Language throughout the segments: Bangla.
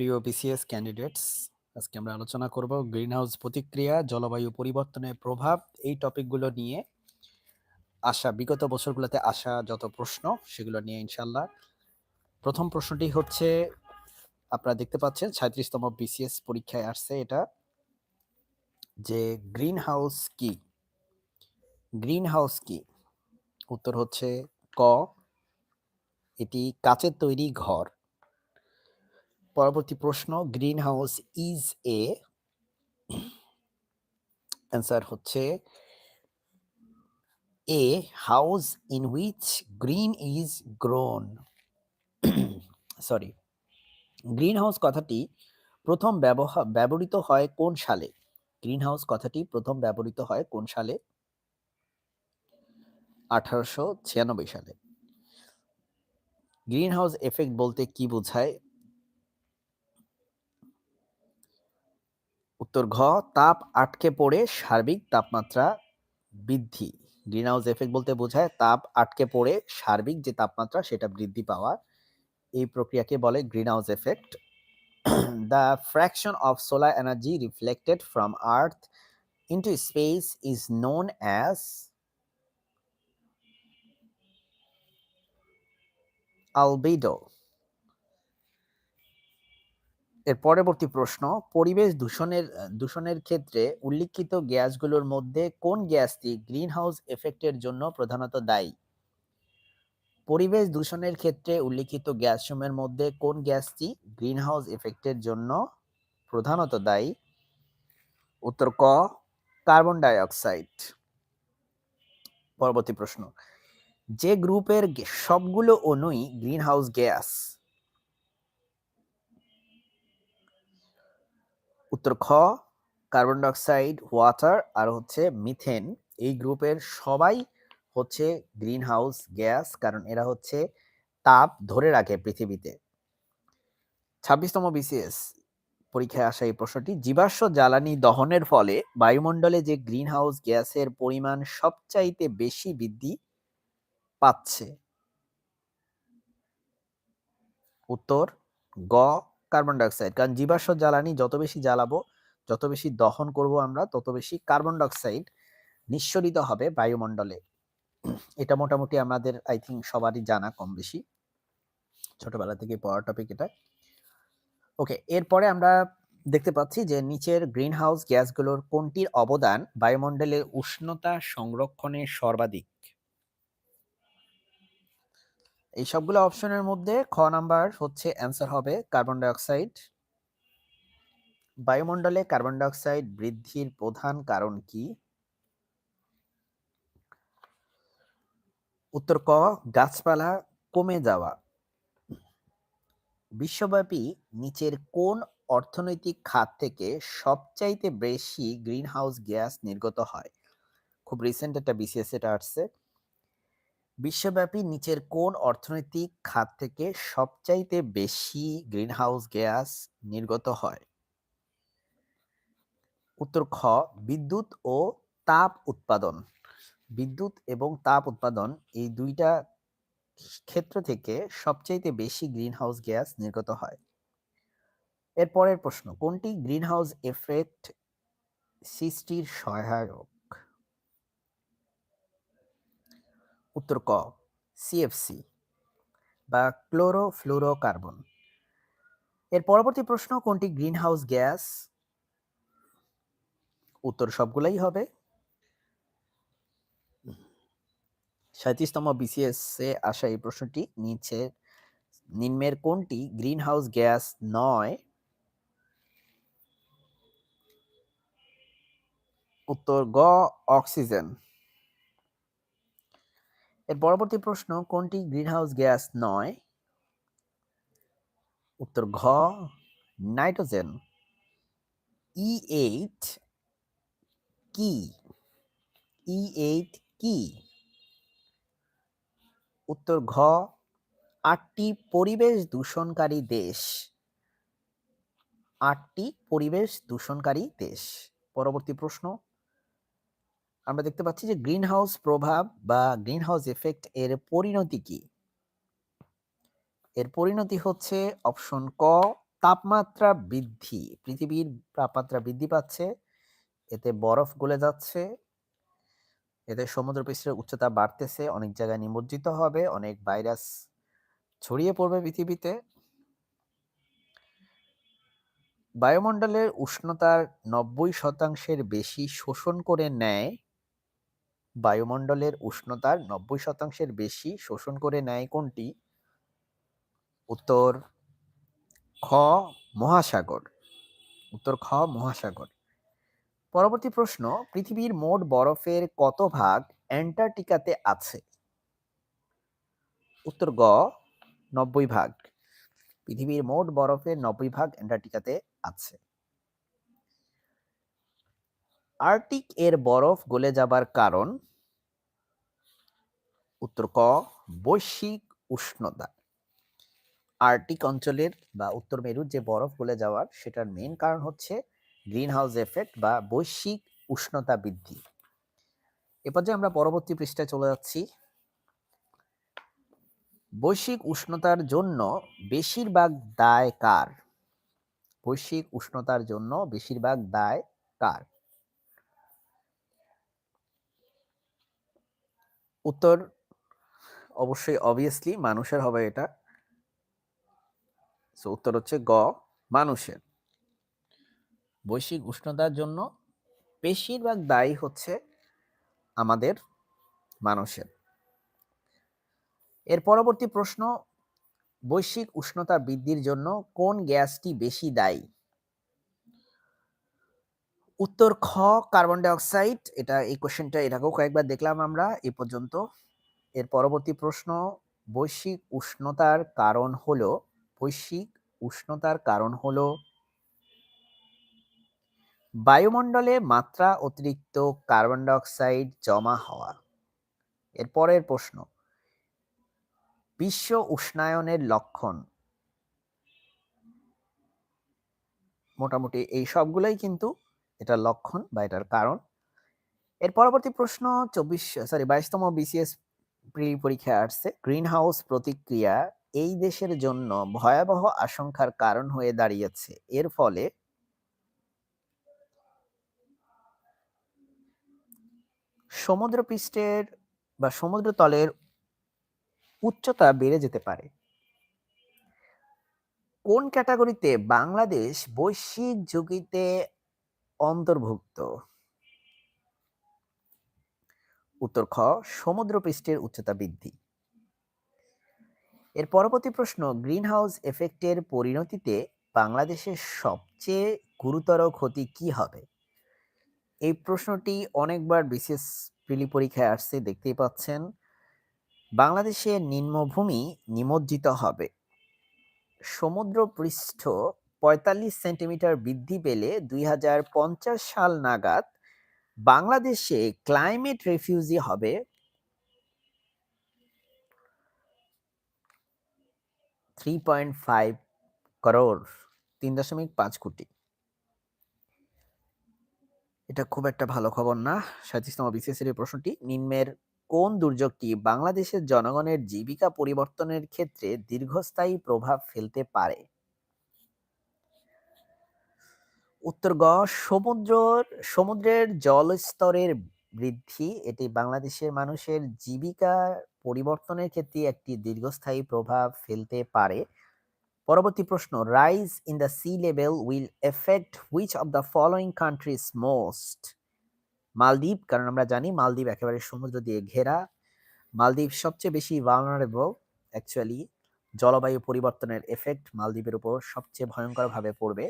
প্রিয় বিসিএস ক্যান্ডিডেটস আজকে আমরা আলোচনা করব গ্রিনহাউস প্রতিক্রিয়া, জলবায়ু পরিবর্তনের প্রভাব, এই টপিকগুলো নিয়ে। আসা বিগত বছরগুলোতে আসা যত প্রশ্ন, সেগুলো নিয়ে ইনশাল্লাহ প্রথম প্রশ্নটি হচ্ছে, আপনারা দেখতে পাচ্ছেন সাঁত্রিশতম বিসিএস পরীক্ষায় আসছে এটা, যে গ্রিন হাউস কি? গ্রিন হাউস কি? উত্তর হচ্ছে ক, এটি কাচের তৈরি ঘর। পরবর্তী প্রশ্ন greenhouse is a answer হচ্ছে A, house in which green is grown. Sorry greenhouse কথাটি প্রথম ব্যবহার ব্যবহৃত হয় কোন সালে? গ্রিন হাউস কথাটি প্রথম ব্যবহৃত হয় কোন সালে? আঠারোশো ছিয়ানব্বই সালে। গ্রিন হাউস এফেক্ট বলতে কি বোঝায়? উত্তর ঘ, তাপ আটকে পড়ে সার্বিক তাপমাত্রা বৃদ্ধি। গ্রিন হাউস এফেক্ট বলতে বোঝায় তাপ আটকে পড়ে সার্বিক যে তাপমাত্রা সেটা বৃদ্ধি পাওয়া এই প্রক্রিয়াকে বলে greenhouse effect. The fraction of solar energy reflected from earth into space is known as albedo এর পরবর্তী প্রশ্ন, পরিবেশ দূষণের দূষণের ক্ষেত্রে উল্লিখিত গ্যাসগুলোর মধ্যে কোন গ্যাসটি গ্রিন হাউস এফেক্টের জন্য প্রধানত দায়ী? পরিবেশ দূষণের ক্ষেত্রে উল্লিখিত গ্যাসসমূহের মধ্যে কোন গ্যাসটি গ্রিন হাউস এফেক্টের জন্য প্রধানত দায়ী? উত্তর ক, কার্বন ডাই অক্সাইড পরবর্তী প্রশ্ন, যে গ্রুপের সবগুলো অণুই গ্রিনহাউস গ্যাস। উত্তর খ কার্বন ডাইঅক্সাইড ওয়াটার আর হচ্ছে মিথেন এই গ্রুপের সবাই হচ্ছে গ্রিন হাউস গ্যাস কারণ এরা হচ্ছে তাপ ধরে রাখে পৃথিবীতে। ছাব্বিশতম বিসিএস পরীক্ষায় আসা এই প্রশ্নটি, জীবাশ্ম জ্বালানি দহনের ফলে বায়ুমণ্ডলে যে গ্রিন হাউস গ্যাসের পরিমাণ সবচাইতে বেশি বৃদ্ধি পাচ্ছে। উত্তর গ কার্বন ডাইঅক্সাইড। কারণ জীবাশ্ম জ্বালানি যত বেশি জ্বালাবো, যত বেশি দহন করব আমরা, তত বেশি কার্বন ডাইঅক্সাইড নিঃসরিত হবে বায়ুমণ্ডলে। এটা মোটামুটি আমাদের আই থিঙ্ক সবারই জানা কম বেশি ছোটবেলা থেকে পড়ার টপিক এটা। ওকে এরপরে আমরা দেখতে পাচ্ছি যে নিচের গ্রিন হাউস গ্যাসগুলোর কোনটির অবদান বায়ুমণ্ডলের উষ্ণতা সংরক্ষণে সর্বাধিক? এই সবগুলো অপশনের মধ্যে খ নাম্বার হচ্ছে অ্যান্সার হবে কার্বন ডাইঅক্সাইড। বায়ুমণ্ডলে কার্বন ডাইঅক্সাইড বৃদ্ধির প্রধান কারণ কি? উত্তর ক, গাছপালা কমে যাওয়া। বিশ্বব্যাপী নিচের কোন অর্থনৈতিক খাত থেকে সবচাইতে বেশি গ্রিন হাউস গ্যাস নির্গত হয়? খুব রিসেন্ট একটা বিসিএস এটা আসছে। বিশ্বব্যাপী নিচের কোন অর্থনৈতিক খাত থেকে সবচাইতে বেশি গ্রিনহাউস গ্যাস নির্গত হয়? উত্তর খ, বিদ্যুৎ ও তাপ উৎপাদন। বিদ্যুৎ এবং তাপ উৎপাদন এই দুইটা ক্ষেত্র থেকে সবচাইতে বেশি গ্রিনহাউস গ্যাস নির্গত হয়। এরপরের প্রশ্ন, কোনটি গ্রিনহাউস এফেক্ট সৃষ্টির সহায়ক? উত্তর ক সিএফসি বা ক্লোরোফ্লুরোকার্বন। এর পরবর্তী প্রশ্ন, কোনটি গ্রিন হাউস গ্যাস? উত্তর সবগুলাই হবে। সাঁত্রিশতম বিসিএস এ আসা এই প্রশ্নটি নিচে, নিম্নের কোনটি গ্রিনহাউস গ্যাস নয়? উত্তর গ, অক্সিজেন। এর পরবর্তী প্রশ্ন, কোনটি গ্রিনহাউস গ্যাস নয়? উত্তর ঘ, নাইট্রোজেন। ই এইট কি? ই এইট কি? উত্তর ঘ, আটটি পরিবেশ দূষণকারী দেশ। আটটি পরিবেশ দূষণকারী দেশ। পরবর্তী প্রশ্ন আমরা দেখতে পাচ্ছি যে গ্রিন হাউস প্রভাব বা গ্রিন হাউস এফেক্ট এর পরিণতি কি? এর পরিণতি হচ্ছে অপশন ক, তাপমাত্রা বৃদ্ধি। পৃথিবীর তাপমাত্রা বৃদ্ধি পাচ্ছে, এতে বরফ গলে যাচ্ছে, এতে সমুদ্র পৃষ্ঠের উচ্চতা বাড়তেছে, অনেক জায়গায় নিমজ্জিত হবে, অনেক ভাইরাস ছড়িয়ে পড়বে পৃথিবীতে। বায়ুমণ্ডলের উষ্ণতার নব্বই শতাংশের বেশি শোষণ করে নেয় বায়ুমণ্ডলের উষ্ণতার নব্বই শতাংশের বেশি শোষণ করে নেয় কোনটি? উত্তর, খ, মহাসাগর। উত্তর, খ, মহাসাগর। পরবর্তী প্রশ্ন, পৃথিবীর মোট বরফের কত ভাগ অ্যান্টার্কটিকাতে আছে? উত্তর, গ, নব্বই ভাগ। পৃথিবীর মোট বরফের নব্বই ভাগ অ্যান্টার্কটিকাতে আছে। আর্কটিক এর বরফ গলে যাবার কারণ? উত্তর ক, বৈশ্বিক উষ্ণতা। আর্কটিক অঞ্চলের বা উত্তর মেরুর যে বরফ গলে যাওয়ার, সেটার মেন কারণ হচ্ছে গ্রিন হাউস এফেক্ট বা বৈশ্বিক উষ্ণতা বৃদ্ধি। এ পর্যায়ে আমরা পরবর্তী পৃষ্ঠায় চলে যাচ্ছি। বৈশ্বিক উষ্ণতার জন্য বেশিরভাগ দায় কার? বৈশ্বিক উষ্ণতার জন্য বেশিরভাগ দায় কার? উত্তর অবশ্যই অবভিয়াসলি মানুষের হবে এটা। সো উত্তর হচ্ছে গ, মানুষের। বৈশ্বিক উষ্ণতার জন্য বেশিরভাগ দায়ী হচ্ছে আমাদের মানুষের। এর পরবর্তী প্রশ্ন, বৈশ্বিক উষ্ণতা বৃদ্ধির জন্য কোন গ্যাসটি বেশি দায়ী? উত্তর খ কার্বন ডাইঅক্সাইড এটা এই কোশ্চেনটা আগেও কয়েকবার দেখলাম আমরা, এ পর্যন্ত। এর পরবর্তী প্রশ্ন, বৈশ্বিক উষ্ণতার কারণ হলো, বৈশ্বিক উষ্ণতার কারণ হলো বায়ুমণ্ডলে মাত্রা অতিরিক্ত কার্বন ডাইঅক্সাইড জমা হওয়া। এর পরের প্রশ্ন, বিশ্ব উষ্ণায়নের লক্ষণ? মোটামুটি এই সবগুলোই কিন্তু এটার লক্ষণ বা এটার কারণ। এর পরবর্তী প্রশ্ন, চব্বিশ সরি বাইশতম বিসিএস প্রি পরীক্ষায় আসছে। গ্রিন হাউস প্রতিক্রিয়া এই দেশের জন্য ভয়াবহ আশঙ্কার কারণ হয়ে দাঁড়িয়েছে। এর ফলে সমুদ্রপৃষ্ঠের বা সমুদ্র তলের উচ্চতা বেড়ে যেতে পারে। কোন ক্যাটাগরিতে বাংলাদেশ বৈশ্বিক ঝুঁকিতে অন্তর্ভুক্ত। উত্তর খ সমুদ্রপৃষ্ঠের উচ্চতা বৃদ্ধি। এর পরবর্তী প্রশ্ন, গ্রিনহাউস এফেক্টের পরিণতিতে বাংলাদেশের সবচেয়ে গুরুতর ক্ষতি কি হবে? এই প্রশ্নটি অনেকবার বিশেষ প্রিলি পরীক্ষায় আসছে, দেখতেই পাচ্ছেন। বাংলাদেশে নিম্নভূমি নিমজ্জিত হবে। সমুদ্রপৃষ্ঠ ৪৫ সেন্টিমিটার বৃদ্ধি পেলে দুই হাজার পঞ্চাশ সাল নাগাদ বাংলাদেশে ক্লাইমেট রেফিউজি হবে। থ্রি পয়েন্ট ফাইভ করোর তিন দশমিক পাঁচ কোটি। এটা খুব একটা ভালো খবর না। সাঁত্রিশতম বিসিএসের এই প্রশ্নটি, নিম্নের কোন দুর্যোগটি বাংলাদেশের জনগণের জীবিকা পরিবর্তনের ক্ষেত্রে দীর্ঘস্থায়ী প্রভাব ফেলতে পারে? উত্তর গ, সমুদ্র, সমুদ্রের জলস্তরের বৃদ্ধি। এটি বাংলাদেশের মানুষের জীবিকা পরিবর্তনের ক্ষেত্রে একটি দীর্ঘস্থায়ী প্রভাব ফেলতে পারে। পরবর্তী প্রশ্ন rise in the sea level will effect which of the following countries most মালদ্বীপ, কারণ আমরা জানি মালদ্বীপ একেবারে সমুদ্র দিয়ে ঘেরা। মালদ্বীপ সবচেয়ে বেশি ভালনারেবল অ্যাকচুয়ালি জলবায়ু পরিবর্তনের এফেক্ট মালদ্বীপের উপর সবচেয়ে ভয়ঙ্করভাবে পড়বে।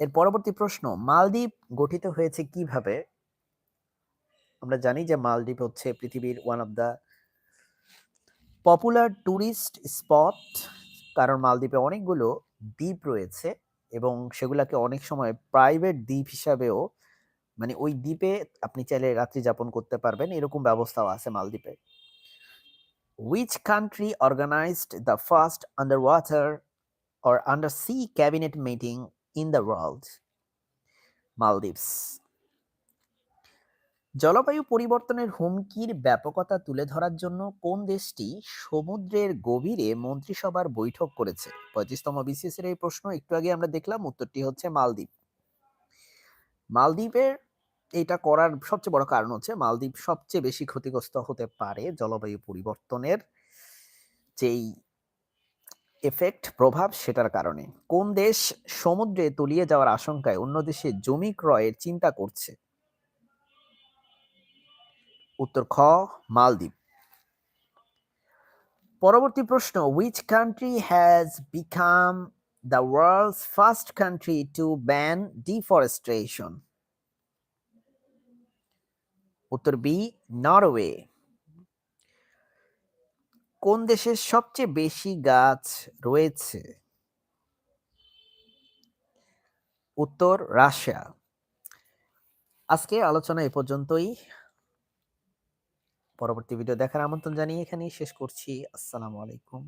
এর পরবর্তী প্রশ্ন, মালদ্বীপ গঠিত হয়েছে কীভাবে? আমরা জানি যে মালদ্বীপ হচ্ছে পৃথিবীর one of the popular tourist spot কারণ মালদ্বীপে অনেকগুলো দ্বীপ রয়েছে এবং সেগুলোকে অনেক সময় প্রাইভেট দ্বীপ হিসাবেও মানে ওই দ্বীপে আপনি চাইলে রাত্রি যাপন করতে পারবেন, এরকম ব্যবস্থাও আছে মালদ্বীপে। Which country organised the first underwater or undersea cabinet meeting in the world Maldives জলবায়ু পরিবর্তনের হুমকির ব্যাপকতা তুলে ধরার জন্য কোন দেশটি সমুদ্রের গভীরে মন্ত্রিসভার বৈঠক করেছে? পঁয়ত্রিশতম বিসিএস এর এই প্রশ্ন, একটু আগে আমরা দেখলাম, উত্তরটি হচ্ছে মালদ্বীপ। মালদ্বীপের এটা করার সবচেয়ে বড় কারণ হচ্ছে, মালদ্বীপ সবচেয়ে বেশি ক্ষতিগ্রস্ত হতে পারে জলবায়ু পরিবর্তনের যেই এফেক্ট প্রভাব সেটার কারণে। কোন দেশ সমুদ্রে তলিয়ে যাওয়ার আশঙ্কায় অন্য দেশে জমি ক্রয়ের চিন্তা করছে? উত্তর খ, মালদ্বীপ। পরবর্তী প্রশ্ন which country has become the world's first country to ban deforestation উত্তর বি, নরওয়ে। কোন দেশের সবচেয়ে বেশি গাছ রয়েছে? উত্তর, রাশিয়া। আজকে আলোচনা এ পর্যন্তই। পরবর্তী ভিডিও দেখার আমন্ত্রণ জানিয়ে এখানেই শেষ করছি। আসসালামু আলাইকুম।